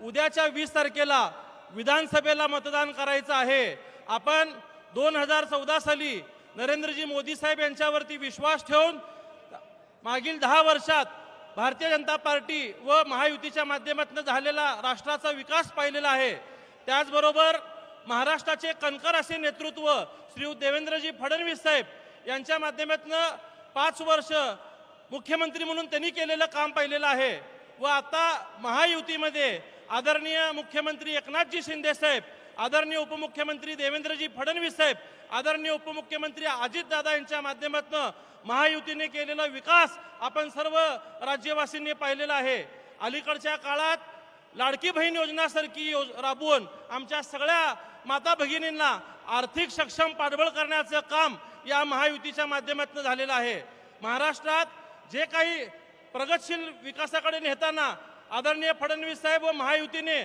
उद्याच्या वीस तारखेला विधानसभेला मतदान करायचं आहे. आपण दोन हजार चौदा साली नरेंद्रजी मोदी साहेब यांच्यावरती विश्वास ठेवून मागील दहा वर्षात भारतीय जनता पार्टी व महायुतीच्या माध्यमातून झालेला राष्ट्राचा विकास पाहिलेला आहे. त्याचबरोबर महाराष्ट्राचे कणकर असे नेतृत्व श्री देवेंद्रजी फडणवीस साहेब यांच्या माध्यमातून पाच वर्ष मुख्यमंत्री म्हणून त्यांनी केलेलं काम पाहिलेलं आहे. व आता महायुतीमध्ये आदरणीय मुख्यमंत्री एकनाथजी शिंदे साहेब आदरणीय उपमुख्यमंत्री देवेंद्रजी फडणवीस साहेब आदरणीय उपमुख्यमंत्री अजितदादा यांच्या माध्यमातून महायुतीने केलेला विकास आपण सर्व राज्यवासींनी पाहिलेला आहे. अलीकडच्या काळात लाडकी बहीण योजनासारखी योज राबवून आमच्या सगळ्या माता भगिनींना आर्थिक सक्षम पाठबळ करण्याचं काम या महायुतीच्या माध्यमातून झालेलं आहे. महाराष्ट्रात जे काही प्रगतशील विकासाकडे नेताना आदरणीय फडणवीस साहेब व महायुतीने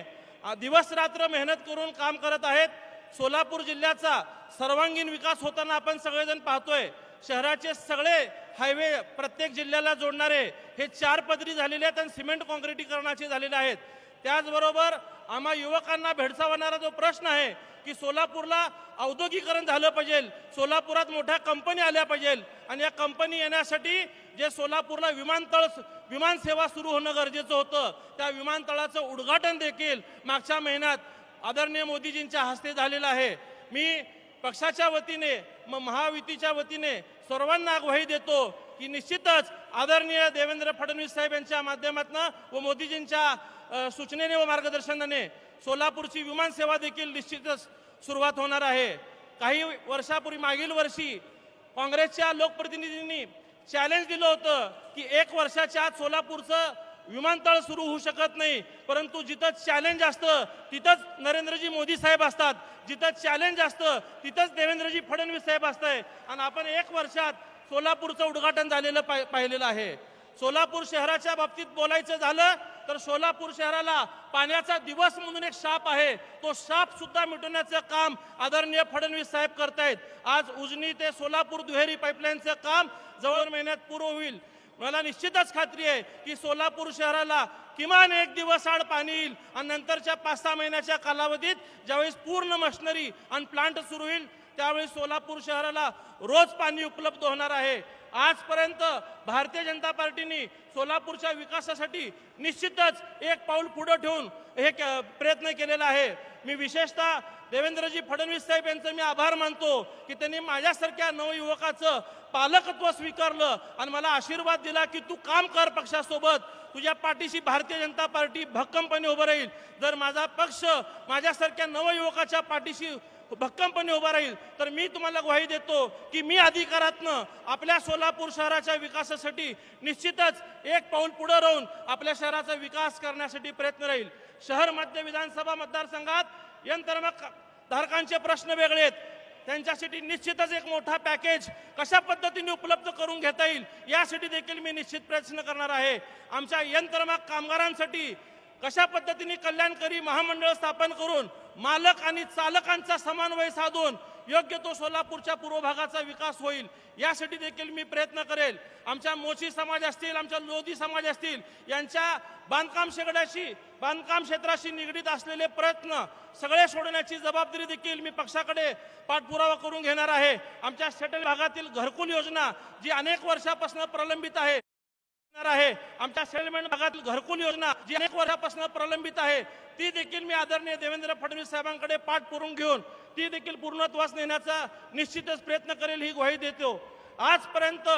दिवस रात्र मेहनत करून काम करत आहेत. सोलापूर जिल्ह्याचा सर्वांगीण विकास होताना आपण सगळेजण पाहतोय. शहराचे सगळे हायवे प्रत्येक जिल्ह्याला जोडणारे हे चार पदरी झालेले आहेत आणि सिमेंट काँक्रिटीकरणाचे झालेले आहेत. त्याचबरोबर आम्हा युवकांना भेडसावणारा जो प्रश्न आहे की सोलापूरला औद्योगिकरण झालं पाहिजे सोलापुरात मोठ्या कंपनी आल्या पाहिजे आणि या कंपनी येण्यासाठी जे सोलापूरला विमानतळ विमान सेवा सुरू होणं गरजेचं होतं. त्या विमानतळाचं उद्घाटन देखील मागच्या महिन्यात आदरणीय मोदीजींच्या हस्ते झालेलं आहे. मी पक्षाच्या वतीने म महायुतीच्या वतीने सर्वांना ग्वाही देतो की निश्चितच आदरणीय देवेंद्र फडणवीस साहेब यांच्या माध्यमातून व मोदीजींच्या सूचनेने व मार्गदर्शनाने सोलापूरची विमानसेवा देखील निश्चितच सुरुवात होणार आहे. काही वर्षापूर्वी मागील वर्षी काँग्रेसच्या लोकप्रतिनिधींनी चॅलेंज दिलं होतं की एक वर्षाच्या आत सोलापूरचं विमानतळ सुरू होऊ शकत नाही. परंतु जिथं चॅलेंज असतं तिथंच नरेंद्रजी मोदी साहेब असतात. जिथं चॅलेंज असतं तिथंच देवेंद्रजी फडणवीस साहेब असतंय. आणि आपण एक वर्षात सोलापूरचं उद्घाटन झालेलं पाहिलेलं आहे. सोलापूर शहराच्या बाबतीत बोलायचं झालं तर सोलापूर शहराला पाण्याचा दिवस म्हणून एक शाप आहे. तो शाप सुद्धा मिटवण्याचं काम आदरणीय फडणवीस साहेब करतायत. आज उजनी ते सोलापूर दुहेरी पाईपलाईनचं काम जवळ महिन्यात पूर्ण होईल. मला निश्चितच खात्री आहे की सोलापूर शहराला किमान एक दिवस आड पाणी येईल आणि नंतरच्या पाच सहा महिन्याच्या कालावधीत ज्यावेळेस पूर्ण मशिनरी आणि प्लांट सुरू होईल त्यावेळी सोलापूर शहराला रोज पाणी उपलब्ध होणार आहे. आजपर्यंत भारतीय जनता पार्टीने सोलापूरच्या विकासासाठी निश्चितच एक पाऊल पुढं ठेवून हे क- प्रयत्न केलेला आहे. मी विशेषतः देवेंद्रजी फडणवीस साहेब यांचं मी आभार मानतो की त्यांनी माझ्यासारख्या नवयुवकाचं पालकत्व स्वीकारलं आणि मला आशीर्वाद दिला की तू काम कर पक्षासोबत. तुझ्या पाठीशी भारतीय जनता पार्टी भक्कमपणे उभं राहील. जर माझा पक्ष माझ्यासारख्या नवयुवकाच्या पाठीशी भक्कमपणे उभा राहील. तर मी तुम्हाला ग्वाही देतो की मी अधिकारातनं आपल्या सोलापूर शहराच्या विकासासाठी निश्चितच एक पाऊल पुढं राहून आपल्या शहराचा विकास करण्यासाठी प्रयत्न राहील. शहर मध्य विधानसभा मतदारसंघात यंत्रमाग धारकांचे प्रश्न वेगळे आहेत. त्यांच्यासाठी निश्चितच एक मोठा पॅकेज कशा पद्धतीने उपलब्ध करून घेता येईल यासाठी देखील मी निश्चित प्रयत्न करणार आहे. आमच्या यंत्रमाग कामगारांसाठी कशा पद्धतीने कल्याणकारी महामंडळ स्थापन करून मालक आणि चालकांचा समन्वय साधून योग्य तो सोलापूरच्या पूर्व भागाचा विकास होईल. यासाठी देखील मी प्रयत्न करेल. आमच्या मोची समाज असतील आमच्या लोधी समाज असतील यांच्या बांधकाम शेगड्याशी बांधकाम क्षेत्राशी निगडीत असलेले प्रयत्न सगळे सोडण्याची जबाबदारी देखील मी पक्षाकडे पाठपुरावा करून घेणार आहे. आमच्या सेटल भागातील घरकुल योजना जी अनेक वर्षापासून प्रलंबित आहे आहे. आमच्या सेटलमेंट भागातील घरकुल योजना जी अनेक वर्षापासून प्रलंबित आहे ती देखील मी आदरणीय देवेंद्र फडणवीस साहेबांकडे पाठ पुरून घेऊन ती देखील पूर्णत्वास नेण्याचा निश्चितच प्रयत्न करेल ही ग्वाही देतो. आजपर्यंत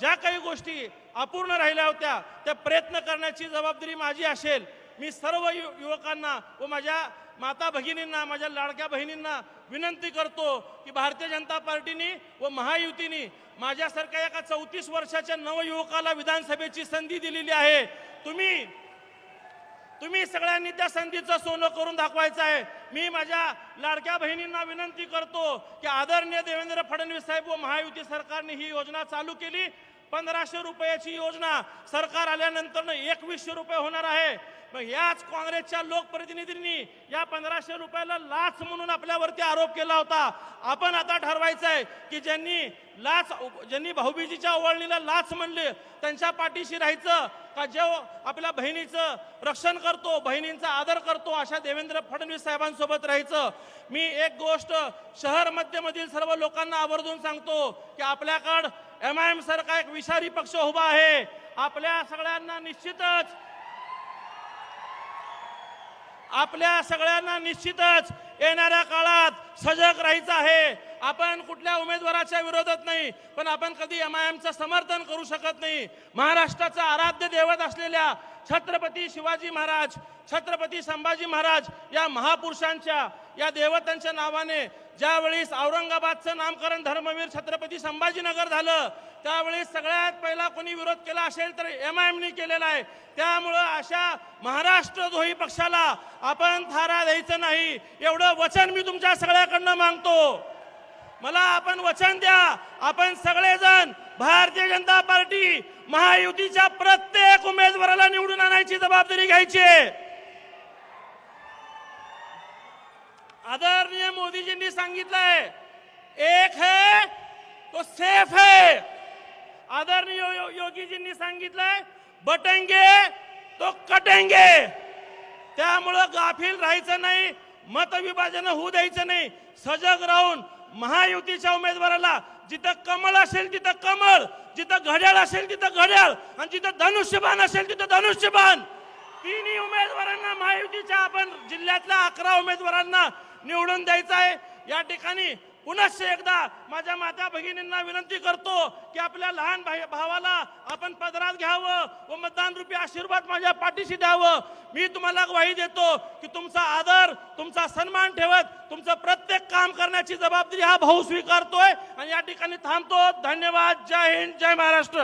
ज्या काही गोष्टी अपूर्ण राहिल्या होत्या त्या प्रयत्न करण्याची जबाबदारी माझी असेल. मी सर्व यु- युवकांना व माझ्या माता भगिनींना माझ्या लाडक्या बहिणींना विनंती करतो की भारतीय जनता पार्टीने व महायुतीने माझ्यासारख्या एका चौतीस वर्षाच्या नवयुवकाला विधानसभेची संधी दिलेली आहे. तुम्ही तुम्ही सगळ्यांनी त्या संधीचं सोनं करून दाखवायचं आहे. मी माझ्या लाडक्या बहिणींना विनंती करतो की आदरणीय देवेंद्र फडणवीस साहेब व महायुती सरकारने ही योजना चालू केली. पंधराशे रुपयाची योजना सरकार आल्यानंतर एकवीसशे रुपये होणार आहे. मग याच काँग्रेसच्या लोकप्रतिनिधींनी या पंधराशे रुपयाला लाच म्हणून आपल्यावरती आरोप केला होता. आपण आता ठरवायचं आहे की ज्यांनी लाच ज्यांनी भाऊबीजीच्या ओळणीला लाच म्हणले त्यांच्या पाठीशी राहायचं का जे आपल्या बहिणीचं रक्षण करतो बहिणींचा आदर करतो अशा देवेंद्र फडणवीस साहेबांसोबत राहायचं? मी एक गोष्ट शहर मध्यमधील सर्व लोकांना आवर्जून सांगतो की आपल्याकडं एम आय एम सारखा एक विषारी पक्ष उभा आहे. आपल्या सगळ्यांना निश्चितच आपल्या सगळ्यांना निश्चितच येणाऱ्या काळात सजग राहायचं आहे. आपण कुठल्या उमेदवाराच्या विरोधात नाही पण आपण कधी एम आय एमचं समर्थन करू शकत नाही. महाराष्ट्राचा आराध्य दैवत असलेल्या छत्रपती शिवाजी महाराज छत्रपती संभाजी महाराज या महापुरुषांच्या या देवतांच्या नावाने ज्यावेळेस औरंगाबादचं नामकरण धर्मवीर छत्रपती संभाजीनगर झालं त्यावेळी सगळ्यात पहिला कोणी विरोध केला असेल तर एम आय एमनी केलेला आहे. त्यामुळं अशा महाराष्ट्रद्रोही पक्षाला आपण थारा द्यायचं नाही. एवढं वचन मी तुमच्या सगळ्याकडनं मागतो. मला आपण वचन द्या. आपण सगळेजण भारतीय जनता पार्टी महायुतीच्या प्रत्येक उमेदवाराला निवडून आणायची जबाबदारी घ्यायची आहे. आदरणीय मोदीजींनी सांगितलंय एक है तो सेफ है. आदरणीय यो- यो- योगीजींनी सांगितलंय बटेंगे तो कटेंगे. त्यामुळं गाफील राहायचं नाही मतविभाजन होऊ द्यायचं नाही. सजग राहून महायुतीच्या उमेदवाराला जिथं कमळ असेल तिथं कमळ जिथं घड्याळ असेल तिथं घड्याळ आणि जिथं धनुष्यबाण असेल तिथं धनुष्यबाण. तिन्ही उमेदवारांना महायुतीच्या आपण जिल्ह्यातल्या अकरा उमेदवारांना निवडून द्यायचं आहे या ठिकाणी पुनश्च एकदा माझ्या माता भगिनींना विनंती करतो की आपल्या लहान भाई- भावाला आपण पदरात घ्यावं व मतदान रूपी आशीर्वाद माझ्या पाठीशी द्यावं. मी तुम्हाला ग्वाही देतो की तुमचा आदर तुमचा सन्मान ठेवत तुमचं प्रत्येक काम करण्याची जबाबदारी हा भाऊ स्वीकारतोय. आणि या ठिकाणी थांबतो. धन्यवाद. जय हिंद. जय महाराष्ट्र.